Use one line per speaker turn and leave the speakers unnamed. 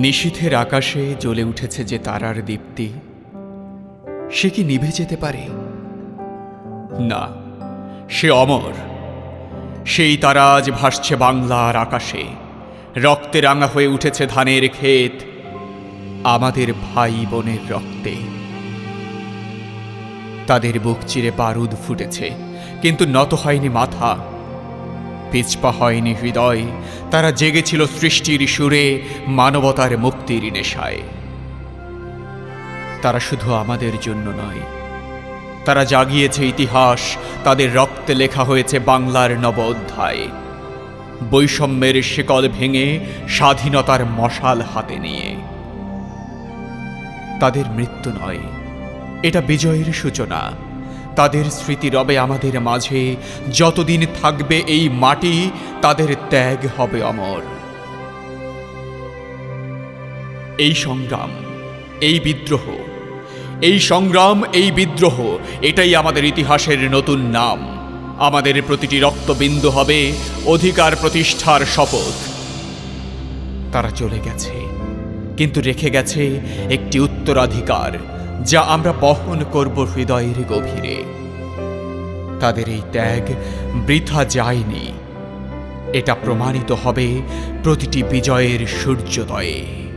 নিশীথের আকাশে জ্বলে উঠেছে যে তারার দীপ্তি, সে কি নিভে যেতে পারে? না, সে অমর। সেই তারা আজ ভাসছে বাংলার আকাশে। রক্তে রাঙা হয়ে উঠেছে ধানের ক্ষেত। আমাদের ভাই বোনের রক্তে। তাদের বুক চিরে বারুদ ফুটেছে, কিন্তু নত হয়নি মাথা। পিছপা হয়নি হৃদয়। তারা জেগেছিল সৃষ্টির সুরে, মানবতার মুক্তির নেশায়। তারা শুধু আমাদের জন্য নয়। তারা জাগিয়েছে ইতিহাস, তাদের রক্তে লেখা হয়েছে বাংলার নব অধ্যায়। বৈষম্যের শিকল ভেঙে, স্বাধীনতার মশাল হাতে নিয়ে। তাদের মৃত্যু নয়, এটা বিজয়ের সূচনা। তাদের স্মৃতি রবে আমাদের মাঝে। যতদিন থাকবে এই মাটি, তাদের ত্যাগ হবে অমর। এই সংগ্রাম, এই বিদ্রোহ, এই সংগ্রাম, এই বিদ্রোহ, এটাই আমাদের ইতিহাসের নতুন নাম। আমাদের প্রতিটি রক্তবিন্দু হবে অধিকার প্রতিষ্ঠার শপথ। তারা চলে গেছে, কিন্তু রেখে গেছে একটি উত্তরাধিকার। যা আমরা বহন করব হৃদয়ের গভীরে। তাদের এই ত্যাগ বৃথা যায়নি। এটা প্রমাণিত হবে প্রতিটি বিজয়ের সূর্যোদয়ে।